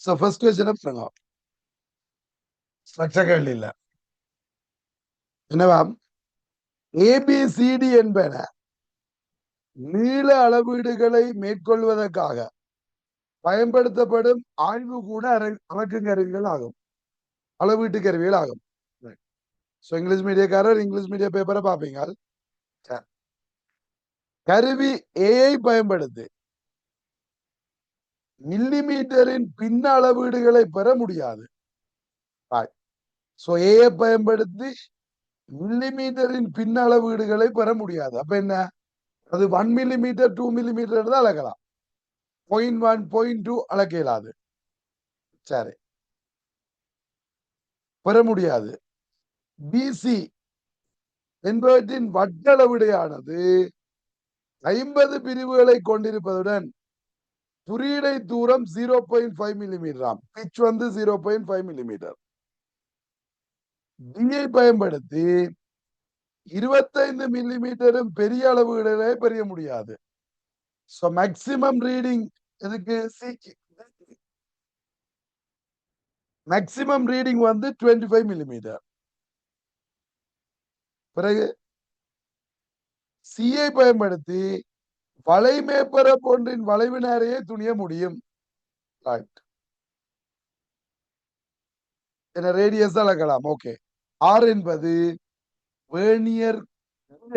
So first question பாருங்க structure கேள்வி இல்ல என்னவா? ஏபிசிடி என்பன நீள அளவீடுகளை மேற்கொள்வதற்காக பயன்படுத்தப்படும் ஆய்வு கூட அளக்கும் கருவிகள் ஆகும். அளவீட்டு கருவிகள் ஆகும். ஸோ இங்கிலீஷ் மீடியக்காரர் இங்கிலீஷ் மீடிய பேப்பரை பார்ப்பீங்க. கருவி ஏஐ பயன்படுத்தி மில்லிமீட்டரின் பின்ன அளவீடுகளை பெற முடியாது. ஸோ ஏஐ பயன்படுத்தி மில்லிமீட்டரின் பின் அளவீடுகளை பெற முடியாது. அப்ப என்ன? அது ஒன் மில்லிமீட்டர் டூ மில்லிமீட்டர் தான் அளக்கலாம் பாயிண்ட் ஒன் பாயிண்ட் டூ அளக்க இயலாது சரி. பெற முடியாது. பிசி என்பவற்றின் வட்டளவிடையானது ஐம்பது பிரிவுகளை கொண்டிருப்பதுடன் குறியீடை தூரம் ஜீரோ பாயிண்ட் ஃபைவ் மில்லிமீட்டராம் பிச் வந்து ஜீரோ பாயிண்ட் ஃபைவ் மில்லிமீட்டர் டியை பயன்படுத்தி இருபத்தைந்து மில்லிமீட்டரும் பெரிய அளவுகளிலே பெரிய முடியாது. ஸோ மேக்சிமம் ரீடிங் இதுக்கு மேக்சிமம் ரீடிங் வந்து டுவெண்ட்டி ஃபைவ் மில்லிமீட்டர் பிறகு சிஐ பயன்படுத்தி வளைமேப்பர போன்றின் வளைவினாரையே துணிய முடியும். என்ன ரேடியஸ் அளக்கலாம் ஓகே ஆர் என்பது வேணியர்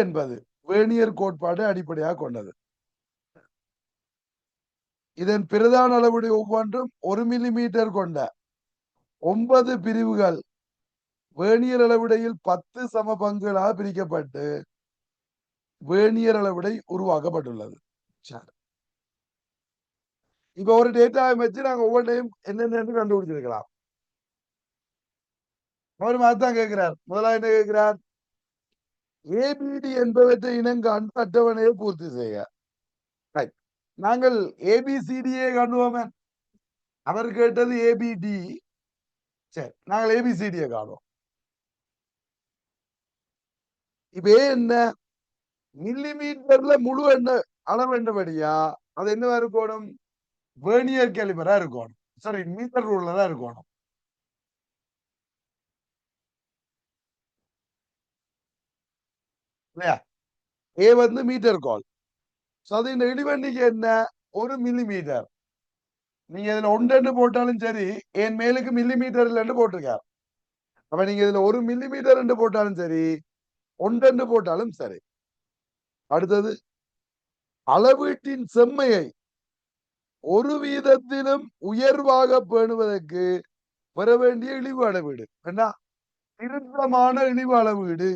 என்பது. வேணியர் கோட்பாடு அடிப்படையாக கொண்டது. இதன் பிரதான அளவுடைய ஒவ்வொன்றும் ஒரு மில்லிமீட்டர் கொண்ட ஒன்பது பிரிவுகள். வேணியர் அளவிடையில் பத்து சம பங்குகளாக பிரிக்கப்பட்டு வேணியர் அளவிடை உருவாக்கப்பட்டுள்ளது. இப்ப ஒரு டேட்டா வச்சு நாங்க ஒவ்வொரு டைம் என்னென்னு கண்டுபிடிச்சிருக்கலாம் அவர் தான் கேட்கிறார். முதலாக என்ன கேட்கிறார்? ஏபிடி என்பவற்றை இனங்காண்டு அட்டவணையை பூர்த்தி செய்ய நாங்கள் ஏபிசிடியே காணுவோமே. அவர் கேட்டது ஏபிடி சரி நாங்கள் ஏபிசிடியை காணுவோம். இப்ப என்ன? மில்லிமீட்டர்ல முழு என்ன அளவு என்னபடியா அது என்னவா இருக்கணும்? வேர்னியர் கேலிபரா இருக்கணும். சாரி மீட்டர் ரூல்ல தான் இருக்கணும். இல்லையா? ஏ வந்து மீட்டர் கால். ஸோ அது இந்த இடிவண்டிக்கு என்ன? ஒரு மில்லி மீட்டர் நீங்க இதுல ஒன்று போட்டாலும் சரி என் மேலுக்கு மில்லி மீட்டர் இல்லைன்னு போட்டிருக்கார். அப்ப நீங்க இதுல ஒரு மில்லி மீட்டர் ரெண்டு போட்டாலும் சரி ஒன்று போட்டாலும் சரி. அடுத்தது அளவீட்டின் செம்மையை ஒரு வீதத்திலும் உயர்வாக பேணுவதற்கு பெற வேண்டிய இழிவு அளவீடு. என்ன திருத்தமான இழிவு அளவீடு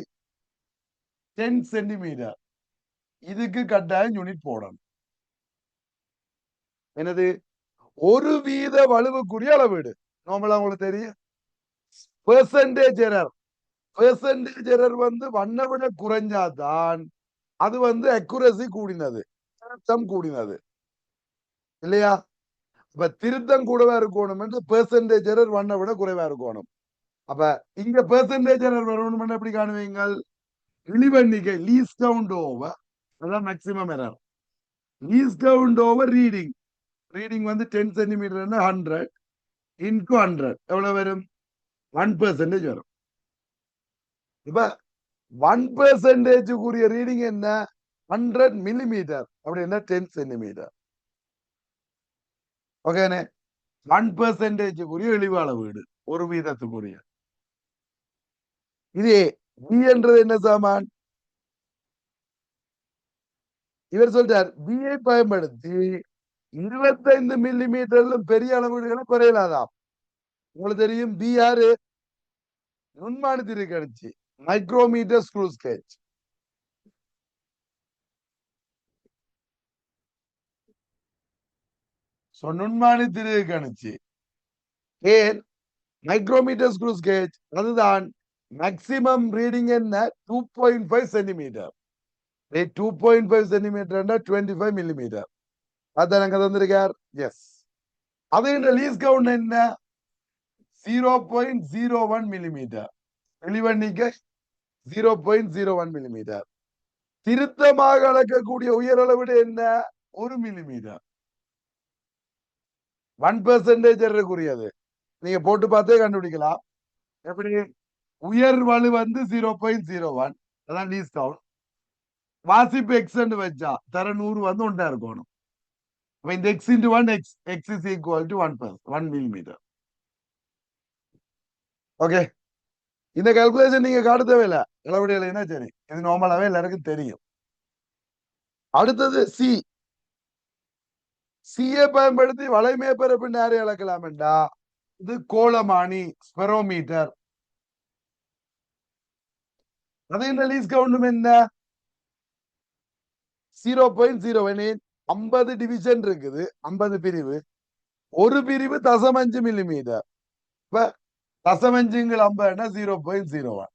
டென் சென்டிமீட்டர் இதுக்கு கட்டாயம் யூனிட் போடணும். என்னது? ஒரு வீத வலுவுக்குரிய அளவீடு. நார்மலா உங்களுக்கு தெரியும்? பெர்சன்டேஜ் எரர் பெர்சன்டேஜ் எரர் வந்து வண்ண விட குறைஞ்சாதான் அது வந்து அக்குரசி கூடினது. திருத்தம் கூடினது. இல்லையா? இப்ப திருத்தம் கூடவா இருக்கணும் என்று பெர்சன்டேஜ் எரர் வண்ண விட குறைவா இருக்கணும். அப்ப இங்க பெர்சன்டேஜ் எரர் வரணும் எப்படி காணுவீங்கள் இழிவெண்ணிக்கை லீஸ் கவுண்ட் ஓவர் அதான் maximum error least count over reading reading வந்து ten centimetre hundred into hundred எவ்வளவு வரும்? ஒன் பெர்சன்டேஜ் வரும். இப்ப ஒன் பெர்சன்டேஜுக்குரிய ரீடிங் என்ன? ஹண்ட்ரட் மில்லிமீட்டர் அப்படின்னா டென் சென்டிமீட்டர் ஓகேனே ஒன் பெர்சன்டேஜுக்குரிய இழிவான வீடு. ஒரு வீதத்துக்குரிய. இதே பி என்றது என்ன சாமான்? இவர் சொல்றார் பிஐ பயன்படுத்தி இருபத்தைந்து மில்லி மீட்டர்லும் பெரிய அளவீடுகளை குறையலாதாம். உங்களுக்கு தெரியும் பி யாரு? நுண்மானி திருக்கணிச்சு மைக்ரோமீட்டர் ஸ்க்ரூ ஸ்கேச் நுண்மானி திருக்கணிச்சு ஏன் மைக்ரோமீட்டர் ஸ்க்ரூ ஸ்கேச் அதுதான் மேக்சிமம் ரீடிங் என்ன two point five centimetre two point five centimetre twenty five millimetre அதான் அங்க தந்திருக்கார் எஸ் அது லீஸ் கவுண்ட் என்ன zero point zero one millimetre வெளிவண்ணிக்க zero point zero one millimetre திருத்தமாக அளக்கக்கூடிய உயர் அளவிட என்ன? ஒரு மில்லிமீட்டர் ஒன் பெர்சன்டேஜ் இருக்கக்கூடியது நீங்க போட்டு பார்த்தே கண்டுபிடிக்கலாம். எப்படி? உயர் வலு வந்து ஜீரோ பாயிண்ட் ஜீரோ ஒன் அதான் லீஸ் டவுன் வாசிப்பு எக்ஸ் வச்சா தர நூறு வந்து ஒன்றா இருக்கணும். அப்ப இந்த x into one x x is equal to one plus one millimetre okay இந்த கால்குலேஷன் நீங்க காட்ட இல்லை இளவடிகள் என்ன சரி? இது நார்மலாவே எல்லாருக்கும் தெரியும். அடுத்தது சி சியை பயன்படுத்தி வலைமே பிறப்பு நேரம் இழக்கலாம் என்றா இது கோலமானி ஸ்பெரோமீட்டர் அதையும் ரிலீஸ் கவுண்டும் என்ன? ஜீரோ பாயிண்ட் ஜீரோ எயிட் ஐம்பது டிவிஷன் இருக்குது. ஐம்பது பிரிவு. ஒரு பிரிவு தசம் அஞ்சு மில்லிமீட்டர் இப்ப தசமஞ்சுங்கள் என்ன? ஜீரோ பாயிண்ட் ஜீரோ ஒன்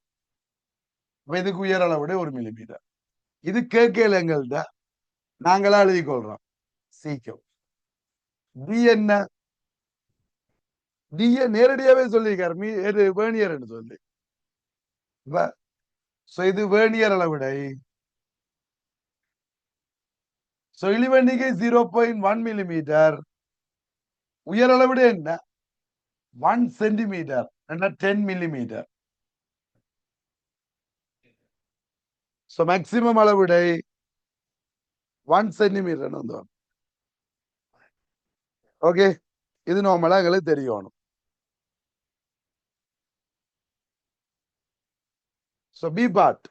இதுக்கு உயர் அளவுடைய ஒரு மில்லிமீட்டர் இது கேட்கல எங்கள்கிட்ட நாங்களா எழுதி கொள்றோம். சீக்கிரம் டி என்ன? டிய நேரடியாவே சொல்லியிருக்காரு. மீ இது வேணியர் சொல்லி. இது வேணியர் அளவிடை. ஸோ இழிவெண்ணிக்கை ஜீரோ பாயிண்ட் ஒன் மில்லிமீட்டர் உயர் அளவிட என்ன? One centimetre ten millimetre so maximum அளவிடை one centimetre வந்து ஓகே இது நார்மலா எங்களுக்கு தெரியணும் ஸோ பி பார்ட்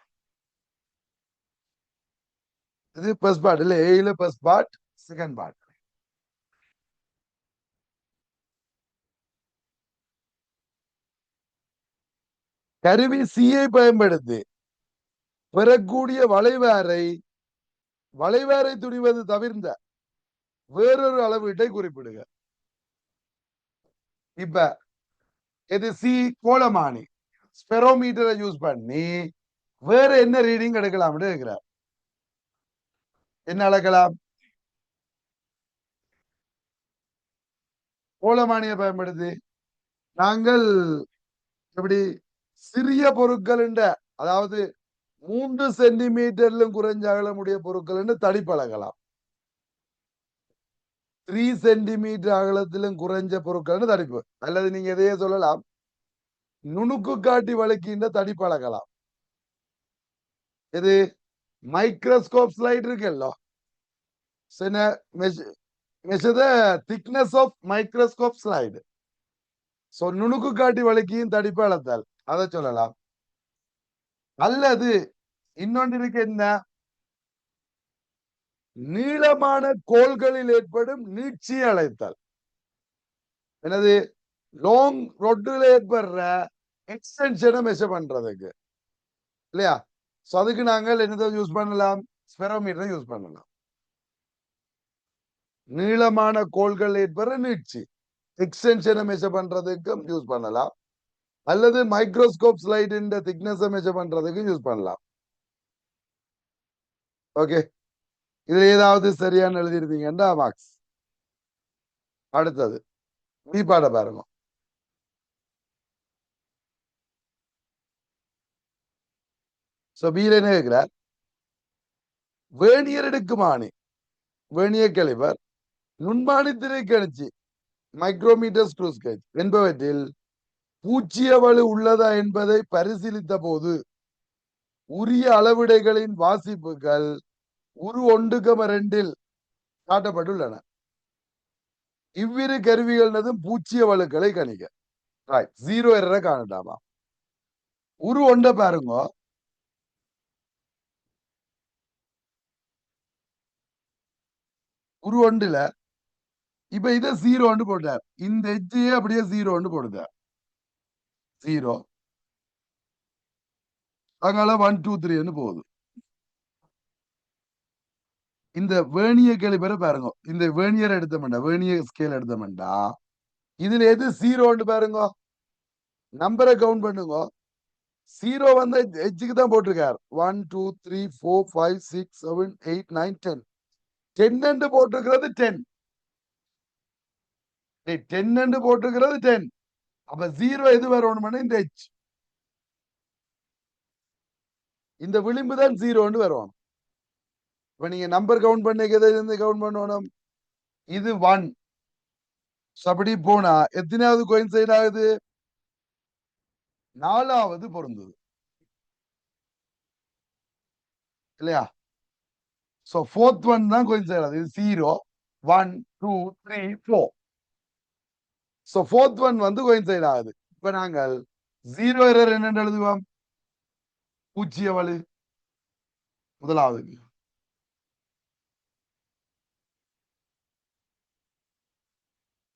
இது ஃபர்ஸ்ட் பார்ட் இல்ல ஏல ஃபர்ஸ்ட் பார்ட் செகண்ட் பார்ட் கருவி சியை பயன்படுத்தி பெறக்கூடிய வளைவாரை வளைவாரை துணிவது தவிர்ந்த வேறொரு அளவீட்டை குறிப்பிடுக. இப்ப இது சி கோலமானி ஸ்பெரோமீட்டரை யூஸ் பண்ணி வேற என்ன ரீடிங் எடுக்கலாம்னு இருக்கிறார்? என்ன அளக்கலாம்? கோலமானியை பயன்படுத்தி நாங்கள் எப்படி சிறிய பொருட்கள் அதாவது மூன்று சென்டிமீட்டர்லும் குறைஞ்ச அகலமுடைய பொருட்கள் தடிப்பழகலாம். த்ரீ சென்டிமீட்டர் அகலத்திலும் குறைஞ்ச பொருட்கள் தடிப்பு அல்லது நீங்க எதையே சொல்லலாம் நுணுக்கு காட்டி வழக்கின்ற தடிப்பழகலாம். இது மைக்ரோஸ்கோப் ஸ்லைட் இருக்குல்ல? measure the thickness of microscope slide. So நுணுக்கு காட்டி வழக்கியும் தடிப்பு அளத்தால். அதை சொல்லலாம். அல்லது இன்னொன்றிற்கு என்ன? நீளமான கோள்களில் ஏற்படும் நீட்சி அழைத்தல் எனது லாங் ரொட்டில் ஏற்படுற எக்ஸ்டென்ஷனை மெஷர் பண்றதுக்கு. இல்லையா? ஸோ அதுக்கு நாங்கள் என்னதை யூஸ் பண்ணலாம்? ஸ்பெரோமீட்டரை யூஸ் பண்ணலாம். நீளமான கோள்கள் ஏற்படுற நீட்சி. எக்ஸ்டென்ஷனை மெஷர் பண்றதுக்கும் யூஸ் பண்ணலாம். அல்லது மைக்ரோஸ்கோப் ஸ்லைடின் திக்னஸை மெஷர் பண்றதுக்கும் யூஸ் பண்ணலாம். ஓகே இதுல ஏதாவது சரியான எழுதியிருந்தீங்கன்னா மார்க்ஸ் அடுத்தது பி பாட பாருங்க. என்ன கேட்கிறார்? வேணியர் எடுக்குமானி. வேணிய கழிவர். நுண்மானி திரைக்கணிச்சு மைக்ரோமீட்டர் ஸ்க்ரூஸ்கேஜ் என்பவற்றில் பூச்சிய வலு உள்ளதா என்பதை பரிசீலித்த போது உரிய அளவிடைகளின் வாசிப்புகள் உரு ஒண்டுகம ரெண்டில் காட்டப்பட்டுள்ளன. இவ்விரு கருவிகளதும் பூச்சிய வலுக்களை கணிக்க ரைட் ஜீரோ எரரை காணட்டாமா? உரு ஒண்ட பாருங்க. உரு ஒன்றுல இப்ப இத ஜீரோ ஒன்று போட்டார். இந்த எஜ்ஜையே அப்படியே ஜீரோ ஒன்று போடுதார். ஜீரோ அங்கால ஒன் டூ த்ரீன்னு போகுது. இந்த வேணிய கேள்வி பாருங்க. இந்த வேணியர் எடுத்தோம்டா வேணிய ஸ்கேல் எடுத்தோம்டா இதுல எது ஜீரோன்னு பாருங்க. நம்பரை கவுண்ட் பண்ணுங்க. ஜீரோ வந்து எஜ்ஜுக்கு தான் போட்டிருக்காரு. One two three four five six seven eight nine ten ten போட்டிருக்கிறது டென் டென் போட்டிருக்கிறது டென் அப்ப ஜீரோ எது வரணும் இந்த எச் இந்த விளிம்பு தான் ஜீரோன்னு வரணும் இப்ப நீங்க நம்பர் கவுண்ட் பண்ணிக்கிறது இருந்து கவுண்ட் பண்ணணும்? இது ஒன் அப்படி போனா எத்தனாவது கோயின்சைட் ஆகுது? நாலாவது பொருந்தது. இல்லையா? சோ ஃபோர்த் ஒன் தான் கோயின்சைட் ஆகுது. இது zero one two three four so fourth one வந்து கோயின்சைட் ஆகுது. இப்ப நாங்கள் ஜீரோ எரர் என்னென்று எழுதுவோம்? பூஜ்ஜிய வலு. முதலாவது.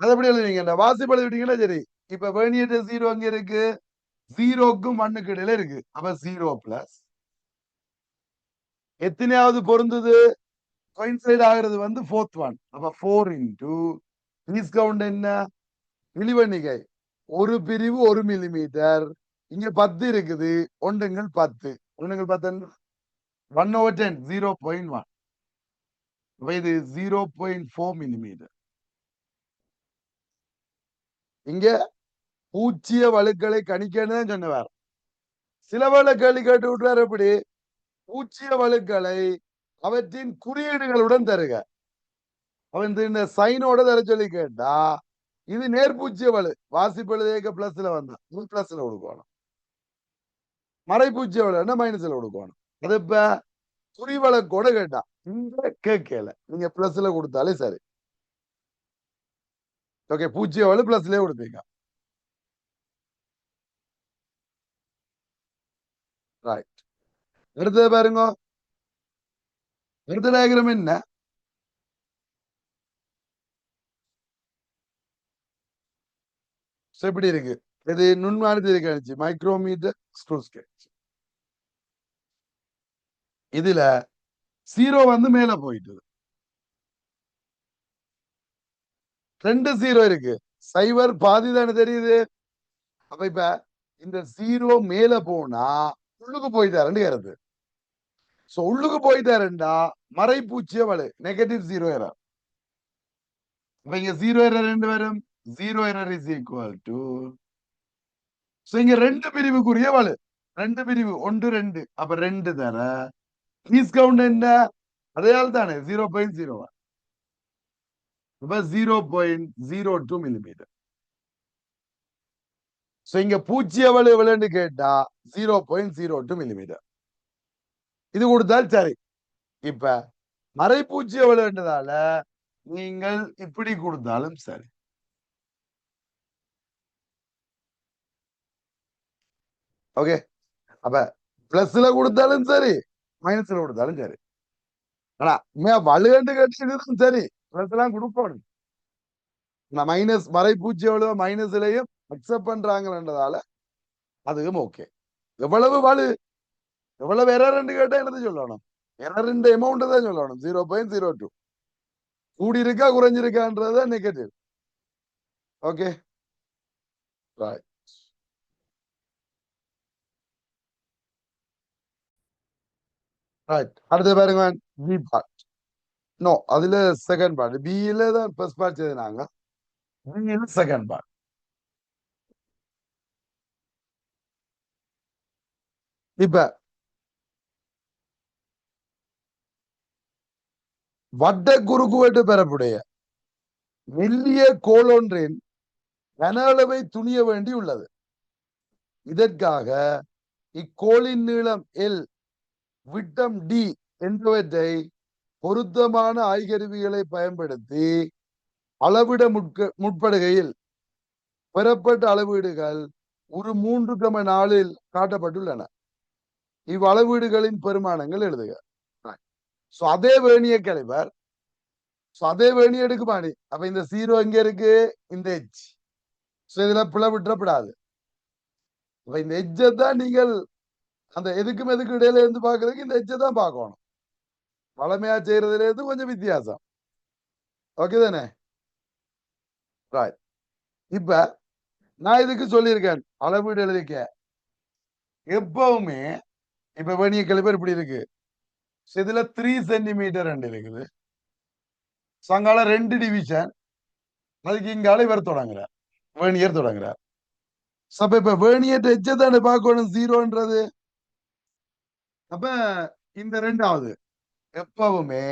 அது எப்படி எழுதுவீங்க வாசிப்பு எழுதிட்டீங்கன்னா சரி. இப்ப வேணியற்ற ஜீரோ அங்க இருக்கு. ஜீரோக்கும் ஒன்னுக்கு இடையில இருக்கு. அப்ப ஜீரோ பிளஸ் எத்தனையாவது பொருந்தது? கோயின்சைட் ஆகுறது வந்து ஃபோர்த் ஒன் அப்ப ஃபோர் இன்டூ லீஸ் கவுண்ட் என்ன? இழிவணிகை ஒரு பிரிவு ஒரு மில்லிமீட்டர் இங்க பத்து இருக்குது. ஒன்றுங்கள் பத்து. ஒன்றுங்கள் பத்து one over ten zero point one இது ஜீரோ பாயிண்ட் ஃபோர் மில்லிமீட்டர் இங்க பூச்சிய வழுக்களை கணிக்கணும் சொன்னவர். சில வேளை கேள்வி கேட்டு விட்டுறாரு எப்படி? பூச்சிய வழுக்களை அவற்றின் குறியீடுகளுடன் தருக. அவன் இந்த சைனோட தர சொல்லி கேட்டா இது நேர்பூச்சிய வலு வாசிப்பெழுதேக்க பிளஸ்ல வந்தா. இது பிளஸ்ல கொடுக்கணும் மறைப்பூச்சிய வலு என்ன மைனஸ்ல கொடுக்கணும் அது இப்ப கூட கேட்டா. இந்த கேட்கல. நீங்க பிளஸ்ல கொடுத்தாலே சரி. ஓகே பூச்சிய வலு பிளஸ்லயே கொடுப்பீங்க ரைட் அடுத்தது பாருங்க. அடுத்த டயக்ராம் என்ன? எப்படி இருக்கு? இது நுண்மானது இருக்கு மைக்ரோமீட்டர் ஸ்க்ரூ ஸ்கேச் இதுல ஜீரோ வந்து மேல போயிட்டு ரெண்டு ஜீரோ இருக்கு. சைவர் பாதி தானே தெரியுது. அப்ப இப்ப இந்த ஜீரோ மேல போனா உள்ளுக்கு போயிட்டாருன்னு கருது சோ உள்ளுக்கு போயிட்டாருண்டா மறைப்பூச்சிய வலு. நெகட்டிவ் ஜீரோ எரர் அப்ப இங்க ஜீரோ எரர் ரெண்டு வரும். Zero error is equal to so இங்க ரெண்டு பிரிவுக்குரிய வலு. ரெண்டு பிரிவு ஒன்று ரெண்டு. அப்ப ரெண்டு தர பீஸ் கவுண்ட் என்ன? அதையால் தானே. Zero point zero zero point zero two millimetre so இங்க பூஜ்ஜிய வலு எவ்வளவுன்னு கேட்டா zero point zero two millimetre இது கொடுத்தால் சரி. இப்ப மறைப்பூச்சிய வலுன்றதால நீங்கள் இப்படி கொடுத்தாலும் சரி. ஓகே அப்ப பிளஸ்ல கொடுத்தாலும் சரி மைனஸ்ல கொடுத்தாலும் சரி. ஆனா உண்மையா வலுகண்டு கேட்டதும் சரி பிளஸ் எல்லாம் கொடுப்போம் மைனஸ் வரை பூஜ்ஜியம் எவ்வளவு மைனஸ்லயும் அக்செப்ட் பண்றாங்கன்றதால அதுவும் ஓகே எவ்வளவு வலு எவ்வளவு எரர் கேட்டா என்னது சொல்லணும்? எரர் அமௌண்ட் தான் சொல்லணும். ஜீரோ பாயிண்ட் ஜீரோ டூ கூடி இருக்கா குறைஞ்சிருக்கான்றது நெகட்டிவ் ஓகே ரைட் ரைட் அடுத்து பாருங்க பி பார்ட் நோ அதுல செகண்ட் பார்ட் பியில தான் ஃபர்ஸ்ட் பார்ட் செய்தாங்க. பியில செகண்ட் பார்ட் இப்ப வட்ட குறுக்குவெட்டு பெறப்புடைய மெல்லிய கோலொன்றின் கன அளவை துணிய வேண்டி உள்ளது. இதற்காக இக்கோளின் நீளம் எல் விட்டம் டி என்பவற்றை பொருத்தமான ஆய்கருவிகளை பயன்படுத்தி அளவிட முட்க முற்படுகையில் பெறப்பட்ட அளவீடுகள் ஒரு மூன்று கம நாளில் காட்டப்பட்டுள்ளன. இவ்வளவீடுகளின் பெருமானங்கள் எழுதுக. சோ அதே வேணிய கலைவர் சோ அதே வேணி எடுக்குமாடி அப்ப இந்த சீரோ எங்க இருக்கு? இந்த எச் சோ இதுல பிளவிட்டப்படாது அப்ப இந்த எஜ்ஜை தான் நீங்கள் அந்த எதுக்கும் எதுக்கு இடையில இருந்து பாக்குறதுக்கு இந்த எச்சை தான் பார்க்கணும். வளமையா செய்யறதுல இருந்து கொஞ்சம் வித்தியாசம். ஓகே தானே? இப்ப நான் இதுக்கு சொல்லியிருக்கேன். அளவீடு எழுதிக்க. எப்பவுமே இப்ப வேணிய கழிப்பர் இப்படி இருக்கு. இதுல த்ரீ சென்டிமீட்டர் ரெண்டு இருக்குது. சங்கால ரெண்டு டிவிஷன் அதுக்கு இங்க இவர் தொடங்குறார். வேணியர் தொடங்குறார். அப்ப இப்ப வேணியர் எச்சை தானே பார்க்கணும்? ஜீரோன்றது அப்ப இந்த ரெண்டாவது எப்பவுமே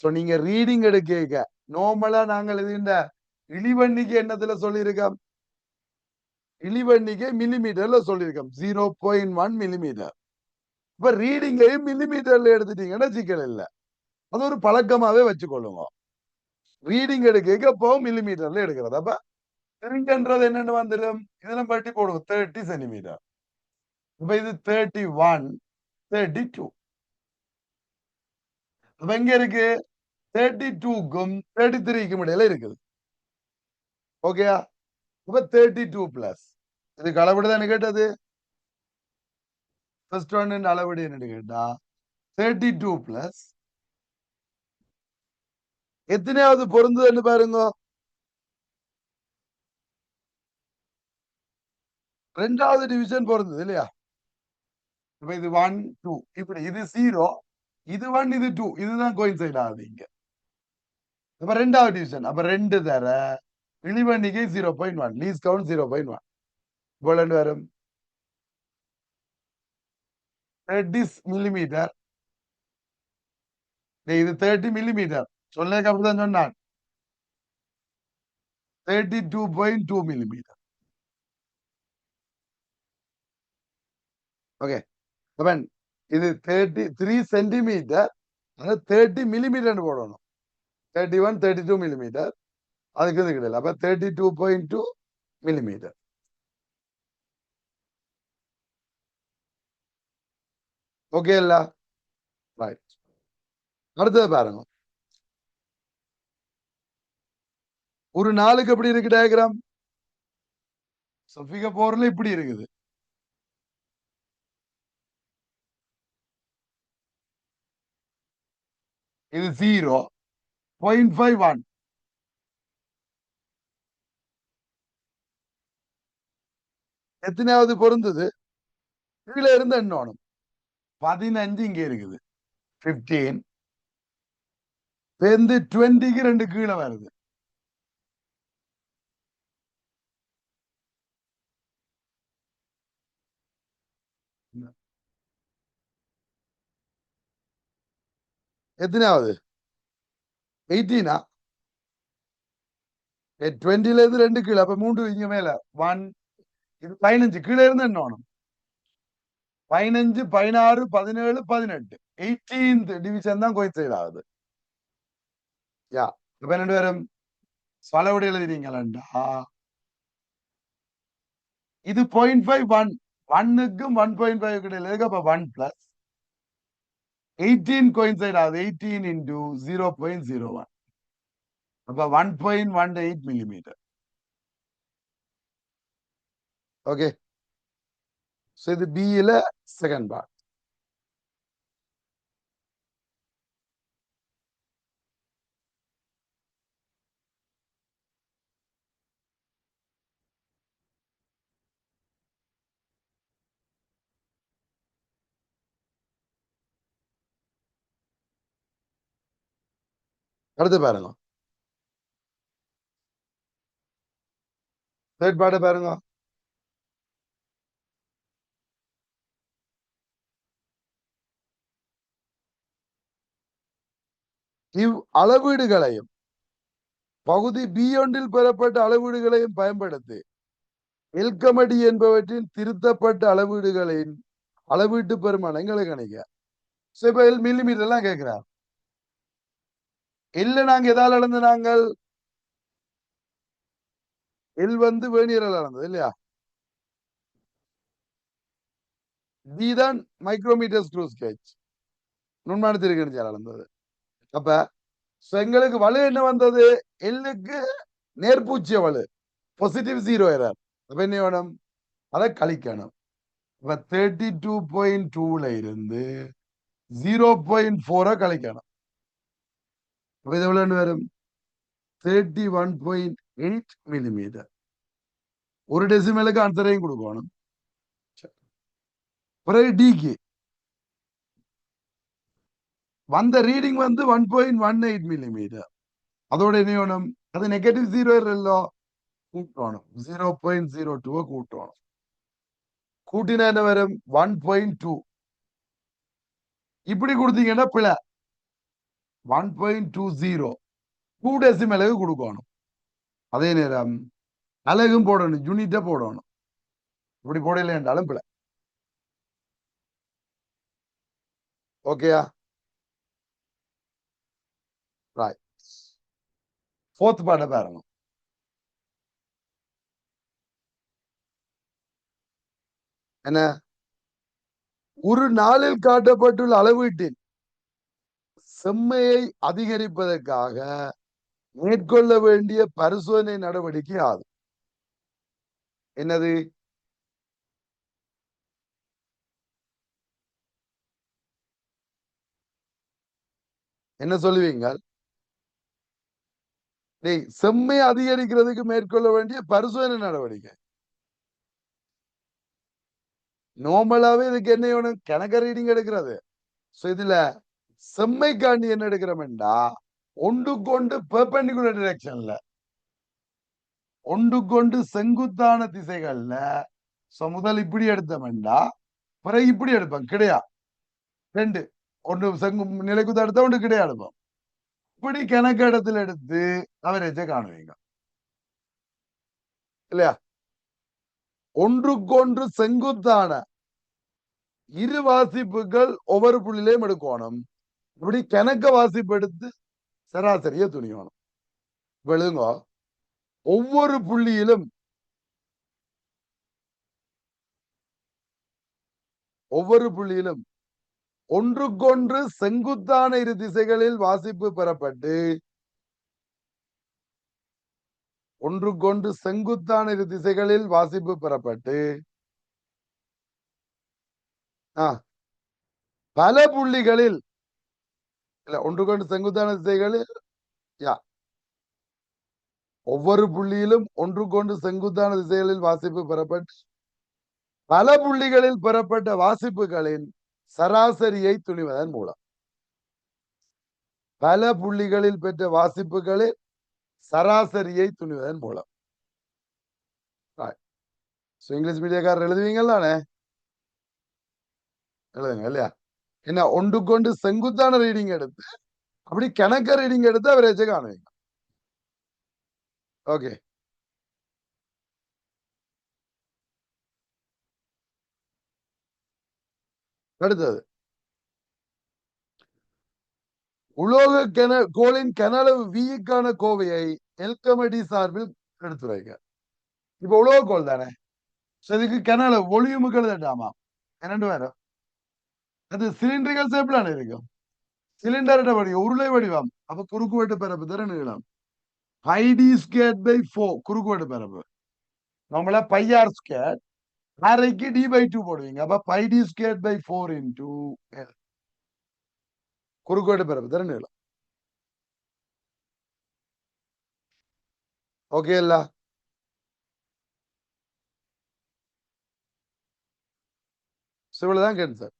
சோ நீங்க ரீடிங் எடுக்க நார்மலா நாங்கள் இந்த இழிவெண்ணிக்கை என்னத்துல சொல்லியிருக்கோம்? இழிவெண்ணிக்கை மில்லிமீட்டர்ல சொல்லியிருக்கோம். ஜீரோ பாயிண்ட் ஒன் மில்லிமீட்டர் இப்ப ரீடிங்கையும் மில்லிமீட்டர்ல எடுத்துட்டீங்கன்னா சிக்கல் இல்லை. அது ஒரு பழக்கமாவே வச்சுக்கொள்ளுங்க. ரீடிங் எடுக்க எப்பவும் மில்லிமீட்டர்ல எடுக்கிறது. அப்ப ரிங்கன்றது என்னன்னு வந்துடும்? இதெல்லாம் பட்டி போடுவோம் தேர்ட்டி சென்டிமீட்டர் இப்ப இது தேர்ட்டி ஒன் தேர்ட்டி டூ அப்ப எங்க இருக்கு? தேர்ட்டி டூக்கும் தேர்ட்டி த்ரீக்கும் இடையில இருக்குது. ஓகேயா இப்ப தேர்ட்டி டூ பிளஸ் இதுக்கு அளவிடு தானே கேட்டது? ஃபர்ஸ்ட் ஒன் அளவிடு என்னன்னு கேட்டா தேர்ட்டி டூ பிளஸ் எத்தனையாவது பொருந்ததுன்னு பாருங்க. ரெண்டாவது டிவிஷன் பொருந்தது இல்லையா? இப்ப இது ஒன் டூ இப்படி இது ஜீரோ இது ஒன் இது டூ இதுதான் கோயின்சைட் ஆகுது இங்க. இப்ப ரெண்டாவது டிவிஷன் அப்ப ரெண்டு தர இழிவண்ணிக்கை zero point one least count zero point one இவ்வளவு வரும் தேர்ட்டி மில்லிமீட்டர் இது தேர்ட்டி மில்லிமீட்டர் சொல்லேக்கு அப்படிதான் சொன்னான். Thirty two point two millimetre okay அவன் இது தேர்ட்டி த்ரீ சென்டிமீட்டர் அதாவது தேர்ட்டி மில்லிமீட்டர்னு போடணும். Thirty one thirty two millimetre அதுக்கு இது கிடையாது. அப்போ thirty two point two millimetre okay இல்ல? ரைட் அடுத்தது பாருங்க. ஒரு நாளுக்கு எப்படி இருக்கு டயக்ராம் சஃபிக போர்ல இப்படி இருக்குது. இது ஜீரோ பாயிண்ட் ஃபைவ் ஒன் எத்தனையாவது பொருந்தது? கீழே இருந்து எண்ணணும். பதினஞ்சு இங்க இருக்குது. பிப்டீன் வந்து டுவெண்ட்டிக்கு ரெண்டு கீழே வருது. எத்தனையாவது எயிட்டீனா டுவெண்ட்டில இருந்து ரெண்டு கீழே அப்ப மூன்று இங்க மேல. ஒன் இது பதினஞ்சு. கீழே இருந்து எண்ணணும் பதினஞ்சு பதினாறு பதினேழு பதினெட்டு. எயிட்டீன்த் டிவிஷன் தான் கோயில் சைடு ஆகுது. யா இப்ப ரெண்டு பேரும் சொலவிட எழுதினீங்களா இது பாயிண்ட் ஃபைவ் ஒன் ஒன்னுக்கும் ஒன் பாயிண்ட் ஃபைவ் கிடையாது அப்ப ஒன் பிளஸ் எயிட்டீன் கோயின்சைட் ஆகுது eighteen into zero point zero one அப்ப one point one eight millimetre okay so இது பியில செகண்ட் பார்ட் அடுத்து பாருங்க. தேர்ட் பார்ட்டை பாருங்க. இவ் அளவீடுகளையும் பகுதி பி ஒன்றில் பெறப்பட்ட அளவீடுகளையும் பயன்படுத்தி எல்கமடி என்பவற்றின் திருத்தப்பட்ட அளவீடுகளின் அளவீட்டு பெருமானங்களை கணிக்க. மில்லி மில்லிமீட்டர் எல்லாம் கேட்கிறார் இல்ல நாங்க எதால அளந்து நாங்கள்? எல் வந்து வேணியரால் அளந்தது இல்லையா? டி தான் மைக்ரோமீட்டர் ஸ்க்ரூ ஸ்கேச் நுண்மானத்திற்கு அளந்தது. அப்ப எங்களுக்கு வலு என்ன வந்தது? எல்லுக்கு நேர்பூச்சிய வலு. பாசிட்டிவ் ஜீரோ எரர் அப்ப என்ன வேணும்? அதை கழிக்கணும். இப்ப தேர்ட்டி டூ பாயிண்ட் டூல இருந்து ஜீரோ பாயிண்ட் ஃபோரை கழிக்கணும். அப்ப இது எவ்வளவு வரும் thirty one point eight millimetre ஒரு டெசிமலுக்கு ஆன்சரையும் கொடுக்கணும். பிறகு டிக்கு வந்த ரீடிங் வந்து one point one eight millimetre அதோட என்ன வேணும்? அது நெகட்டிவ் ஜீரோ இல்லோ கூட்டணும். ஜீரோ பாயிண்ட் ஜீரோ டூவை கூட்டணும். கூட்டினா என்ன வரும்? ஒன் பாயிண்ட் டூ இப்படி கொடுத்தீங்கன்னா பிழை. One point two zero two அலகு கொடுக்கணும். அதே நேரம் அலகும் போடணும் யூனிட்டா போடணும். இப்படி போடல என்றாலும் பிழை. ஓகேயா ரைட் ஃபோர்த் பாட பாருங்க. என்ன? ஒரு நாளில் காட்டப்பட்டுள்ள அளவீட்டில் செம்மையை அதிகரிப்பதற்காக மேற்கொள்ள வேண்டிய பரிசோதனை நடவடிக்கை ஆகும். என்னது? என்ன சொல்லுவீங்க டேய் செம்மை அதிகரிக்கிறதுக்கு மேற்கொள்ள வேண்டிய பரிசோதனை நடவடிக்கை. நார்மலாவே இதுக்கு என்ன வேணும்? கணக்க ரீடிங் எடுக்கிறது. சோ இதுல செம்மைக்காண்டி என்ன எடுக்கிறோம்டா ஒன்று கொண்டு பெர்பெண்டிகுலர் டிரெக்ஷன்ல ஒன்று கொண்டு செங்குத்தான திசைகள்ல. சோ முதல் இப்படி எடுத்தோம்டா பிறகு இப்படி எடுப்பேன் கிடையா? ரெண்டு. ஒன்று செங்கு நிலைக்குத்த எடுத்தா ஒன்று கிடையா எடுப்போம். இப்படி கணக்கு இடத்துல எடுத்து அவரேஜை காணுவீங்க. இல்லையா? ஒன்றுக்கொன்று செங்குத்தான இரு வாசிப்புகள் ஒவ்வொரு புள்ளிலையும் எடுக்கணும். இப்படி கணக்க வாசிப்படுத்து சராசரிய சராசரியா துணியணும் விழுங்க. ஒவ்வொரு புள்ளியிலும் ஒவ்வொரு புள்ளியிலும் ஒன்றுக்கொன்று செங்குத்தான இரு திசைகளில் வாசிப்பு பெறப்பட்டு ஒன்றுக்கொன்று செங்குத்தான இரு திசைகளில் வாசிப்பு பெறப்பட்டு பல புள்ளிகளில் இல்ல ஒன்றுக்கொண்டு செங்குத்தான திசைகளில் யா. ஒவ்வொரு புள்ளியிலும் ஒன்றுக்கொண்டு செங்குத்தான திசைகளில் வாசிப்பு பெறப்பட்டு பல புள்ளிகளில் பெறப்பட்ட வாசிப்புகளின் சராசரியை துணிவதன் மூலம். பல புள்ளிகளில் பெற்ற வாசிப்புகளில் சராசரியை துணிவதன் மூலம். So, இங்கிலீஷ் மீடியக்காரர் எழுதுவீங்கல்லானே எழுதுங்க இல்லையா? என்ன ஒன்றுக்கொண்டு செங்குத்தான ரீடிங் எடுத்து அப்படி கணக்க ரீடிங் எடுத்து அவரேஜ் காணுவீங்க ஓகே அடுத்தது. உலோக கென கோளின் கனளவு விக்கான கோவையை எல்கமடி சார்பில் எடுத்து வைக்க. இப்ப உலோக கோல் தானே? So, இதுக்கு கனளவு ஒளியுமுக்கு எழுதட்டாமா என்னண்டு வேணும் அது சிலிண்டர்கள் சேப்பிலான இருக்கும் சிலிண்டரோட வடிவம் உருளை வடிவம். அப்ப குறுக்குவெட்டு பரப்பு தர நீளம்? பை டி ஸ்கேட் பை ஃபோ குறுக்குவெட்டு பரப்பு. நம்மள பையார் ஸ்கேட் அரைக்கு டி பை டூ போடுவீங்க. அப்ப pi D squared by four into L குறுக்குவெட்டு பரப்பு தர நீளம்? ஓகே இல்ல சிவலதான் கேட்டு சார்.